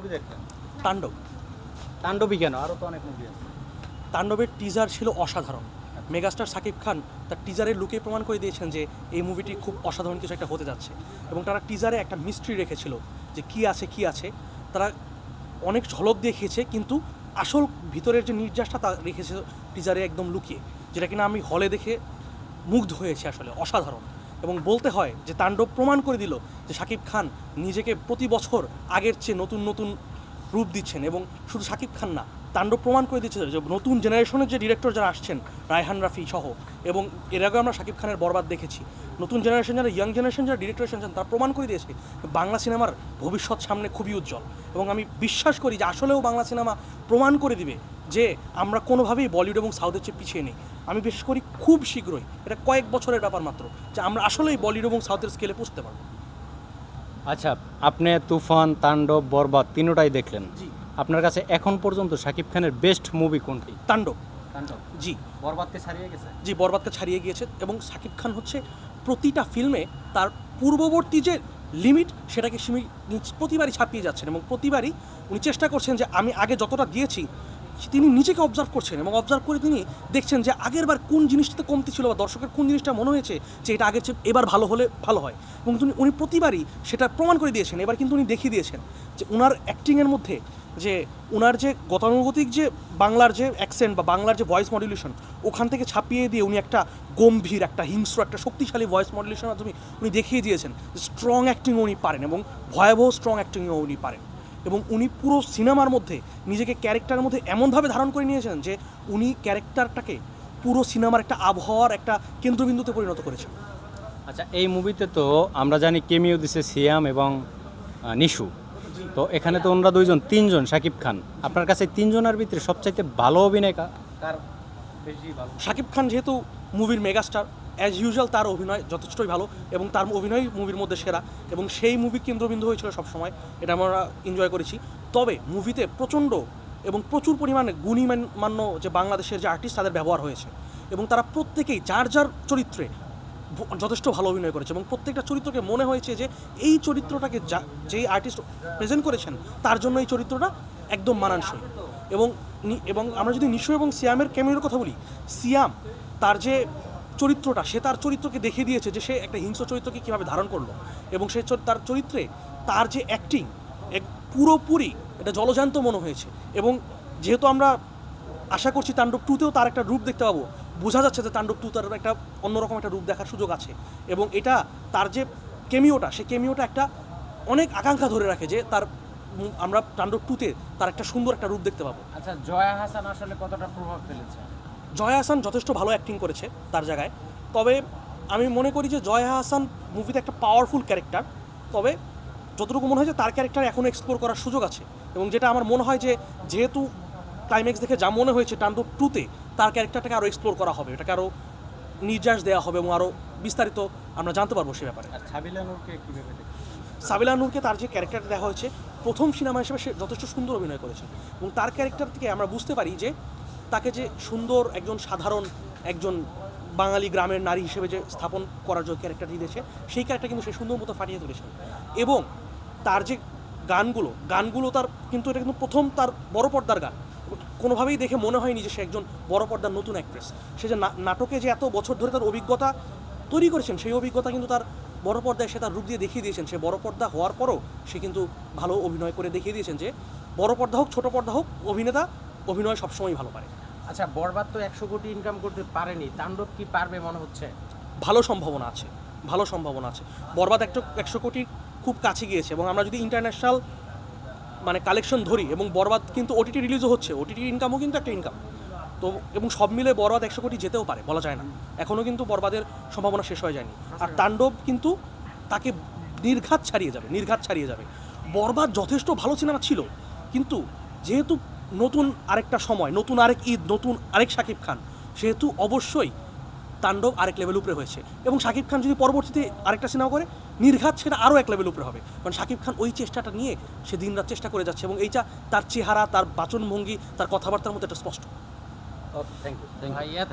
Movie তাণ্ডব। তাণ্ডবী কেন? আরও তো অনেক মুভি আছে। তাণ্ডবের টিজার ছিল অসাধারণ। মেগাস্টার সাকিব খান তার টিজারের লুকে প্রমাণ করে দিয়েছেন যে এই মুভিটি খুব অসাধারণ কিছু একটা হতে যাচ্ছে। এবং তারা টিজারে একটা মিস্ট্রি রেখেছিল যে কি আছে কি আছে। তারা অনেক ঝলক দেখিয়েছে কিন্তু আসল ভিতরের যে নির্যাসটা তা রেখেছে টিজারে একদম লুকিয়ে। যেটা কিনা আমি হলে দেখে মুগ্ধ হয়েছে আসলে অসাধারণ। এবং বলতে হয় যে তাণ্ডব প্রমাণ করে দিল যে শাকিব খান নিজেকে প্রতি বছর আগের চেয়ে নতুন নতুন রূপ দিচ্ছেন এবং শুধু শাকিব খান না, তাণ্ডব প্রমাণ করে দিচ্ছে যে নতুন জেনারেশনের যে ডিরেক্টর যারা আসছেন, রায়হান রাফি সহ, এবং এর আগে আমরা শাকিব খানের বরবাদ দেখেছি। নতুন জেনারেশন যারা ইয়াং জেনারেশন যারা ডিরেক্টর এসেছেন তারা প্রমাণ করে দিয়েছে বাংলা সিনেমার ভবিষ্যৎ সামনে খুবই উজ্জ্বল। এবং আমি বিশ্বাস করি যে আসলেও বাংলা সিনেমা প্রমাণ করে দিবে যে আমরা কোনোভাবেই বলিউড এবং সাউথের চেয়ে পিছিয়ে নেই। আমি বিশেষ করি খুব শীঘ্রই এটা কয়েক বছরের ব্যাপার মাত্র যে আমরা আসলেই বলিউড এবং সাউথের স্কেলে পৌঁছতে পারব। আচ্ছা আপনি তুফান তাণ্ডব বরবাদ তিনোটাই দেখলেন। জি। আপনার কাছে এখন পর্যন্ত শাকিব খানের বেস্ট মুভি কোনটি? তাণ্ডব। তাণ্ডব। জি। বরবাদকে ছাড়িয়ে গেছে? জি বরবাদকে ছাড়িয়ে গিয়েছে এবং শাকিব খান হচ্ছে প্রতিটা ফিল্মে তার পূর্ববর্তী যে লিমিট সেটাকে প্রতিবারই ছাপিয়ে যাচ্ছেন এবং প্রতিবারই উনি চেষ্টা করছেন যে আমি আগে যতটা দিয়েছি তিনি নিজেকে অবজার্ভ করছেন এবং অবজার্ভ করে তিনি দেখছেন যে আগের বার কোন জিনিসটাতে কমতি ছিল বা দর্শকের কোন জিনিসটা মনে হয়েছে যে এটা আগের চেয়ে এবার ভালো হলে ভালো হয়। এবং তিনি, উনি প্রতিবারই সেটা প্রমাণ করে দিয়েছেন, এবার কিন্তু উনি দেখিয়ে দিয়েছেন যে ওনার অ্যাক্টিংয়ের মধ্যে যে ওনার যে গতানুগতিক যে বাংলার যে অ্যাকসেন্ট বা বাংলার যে ভয়েস মডুলেশন ওখান থেকে ছাপিয়ে দিয়ে উনি একটা গম্ভীর, একটা হিংস্র, একটা শক্তিশালী ভয়েস মডুলেশনের মাধ্যমে উনি দেখিয়ে দিয়েছেন স্ট্রং অ্যাক্টিংও উনি পারেন এবং ভয়াবহ স্ট্রং অ্যাক্টিংও উনি পারেন। এবং উনি পুরো সিনেমার মধ্যে নিজেকে ক্যারেক্টারের মধ্যে এমনভাবে ধারণ করে নিয়েছেন যে উনি ক্যারেক্টারটাকে পুরো সিনেমার একটা আবহাওয়ার একটা কেন্দ্রবিন্দুতে পরিণত করেছেন। আচ্ছা এই মুভিতে তো আমরা জানি কেমিও দিছে সিয়াম এবং নিশু। তো এখানে তো ওনারা দুইজন তিনজন শাকিব খান। আপনার কাছে তিনজনের ভিতরে সবচাইতে ভালো অভিনয় কার বেশি ভালো? শাকিব খান যেহেতু মুভির মেগাস্টার অ্যাজ ইউজুয়াল তার অভিনয় যথেষ্টই ভালো এবং তার অভিনয় মুভির মধ্যে সেরা এবং সেই মুভি কেন্দ্রবিন্দু হয়েছিল সবসময়, এটা আমরা এনজয় করেছি। তবে মুভিতে প্রচণ্ড এবং প্রচুর পরিমাণে গুণী মান- মান্য যে বাংলাদেশের যে আর্টিস্ট তাদের ব্যবহার হয়েছে এবং তারা প্রত্যেকেই যার যার চরিত্রে যথেষ্ট ভালো অভিনয় করেছে এবং প্রত্যেকটা চরিত্রকে মনে হয়েছে যে এই চরিত্রটাকে যা, যেই আর্টিস্ট প্রেজেন্ট করেছেন, তার জন্য এই চরিত্রটা একদম মানানসই এবং এবং আমরা যদি নিশু এবং সিয়ামের ক্যামিওর কথা বলি, সিয়াম তার যে চরিত্রটা, সে তার চরিত্রকে দেখিয়ে দিয়েছে যে সে একটা হিংস্র চরিত্রকে কীভাবে ধারণ করল এবং সে তার চরিত্রে তার যে অ্যাক্টিং এক পুরোপুরি এটা জলজান্ত মনে হয়েছে এবং যেহেতু আমরা আশা করছি তাণ্ডব টুতেও তার একটা রূপ দেখতে পাবো, বোঝা যাচ্ছে যে তাণ্ডব টু তার একটা অন্যরকম একটা রূপ দেখার সুযোগ আছে এবং এটা তার যে কেমিওটা সে কেমিওটা একটা অনেক আকাঙ্ক্ষা ধরে রাখে যে তার আমরা তাণ্ডব টুতে তার একটা সুন্দর একটা রূপ দেখতে পাবো। আচ্ছা জয়া হাসান আসলে কতটা প্রভাব ফেলেছে? জয়া হাসান যথেষ্ট ভালো অ্যাক্টিং করেছে তার জায়গায়। তবে আমি মনে করি যে জয়া হাসান মুভিতে একটা পাওয়ারফুল ক্যারেক্টার তবে যতটুকু মনে হয় যে তার ক্যারেক্টার এখনও এক্সপ্লোর করার সুযোগ আছে। এবং যেটা আমার মনে হয় যে যেহেতু ক্লাইম্যাক্স দেখে যা মনে হয়েছে টান্ডব টুতে তার ক্যারেক্টারটাকে আরও এক্সপ্লোর করা হবে। এটাকে আরও নির্যাস দেওয়া হবে এবং আরও বিস্তারিত আমরা জানতে পারব সে ব্যাপারে। সাবিলা নূরকে তার যে ক্যারেক্টারটা দেখা হয়েছে প্রথম সিনেমা হিসেবে সে যথেষ্ট সুন্দর অভিনয় করেছে। এবং তার ক্যারেক্টার থেকে আমরা বুঝতে পারি যে তাকে যে সুন্দর একজন সাধারণ একজন বাঙালি গ্রামের নারী হিসেবে যে স্থাপন করার যে ক্যারেক্টারটি দিয়েছে, সেই ক্যারেক্টার কিন্তু সে সুন্দর মতো ফাটিয়ে তুলেছে। এবং তার যে গানগুলো গানগুলো তার কিন্তু এটা কিন্তু প্রথম তার বড় পর্দার গান। কোনোভাবেই দেখে মনে হয়নি যে সে একজন বড় পর্দার নতুন অ্যাক্ট্রেস সে যে নাটকে যে এত বছর ধরে তার অভিজ্ঞতা তৈরি করেছেন, সেই অভিজ্ঞতা কিন্তু তার বড় পর্দায় সে তার রূপ দিয়ে দেখিয়ে দিয়েছেন। সে বড় পর্দা হওয়ার পরও সে কিন্তু ভালো অভিনয় করে দেখিয়ে দিয়েছেন যে, বড় পর্দা হোক, ছোট পর্দা হোক, অভিনেতা অভিনয় সবসময় ভালো পারে। আচ্ছা বরবাদ তো একশো কোটি ইনকাম করতে পারেনি। তাণ্ডব কি পারবে মনে হচ্ছে? ভালো সম্ভাবনা আছে ভালো সম্ভাবনা আছে। বরবাদ একটা একশো কোটির খুব কাছে গিয়েছে এবং আমরা যদি ইন্টারন্যাশনাল মানে কালেকশন ধরি এবং বরবাদ কিন্তু ওটিটি রিলিজও হচ্ছে ওটিটি ইনকামও কিন্তু একটা ইনকাম তো এবং সব মিলে বরবাদ একশো কোটি যেতেও পারে বলা যায় না। এখনও কিন্তু বরবাদের সম্ভাবনা শেষ হয়ে যায়নি। আর তাণ্ডব কিন্তু তাকে নির্ঘাত ছাড়িয়ে যাবে নির্ঘাত ছাড়িয়ে যাবে। বরবাদ যথেষ্ট ভালো সিনেমা ছিল কিন্তু যেহেতু নতুন আরেকটা সময় নতুন আরেক ঈদ নতুন আরেক শাকিব খান। সেহেতু অবশ্যই তাণ্ডব আরেক লেভেল উপরে হয়েছে। এবং শাকিব খান যদি পরবর্তীতে আরেকটা সিনেমা করে নির্ঘাত সেটা আরও এক লেভেল উপরে হবে। কারণ শাকিব খান ওই চেষ্টাটা নিয়ে সে দিন রাত চেষ্টা করে যাচ্ছে এবং এইটা তার চেহারা তার বাচনভঙ্গি তার কথাবার্তার মধ্যে একটা স্পষ্ট। থ্যাংক ইউ ভাই এত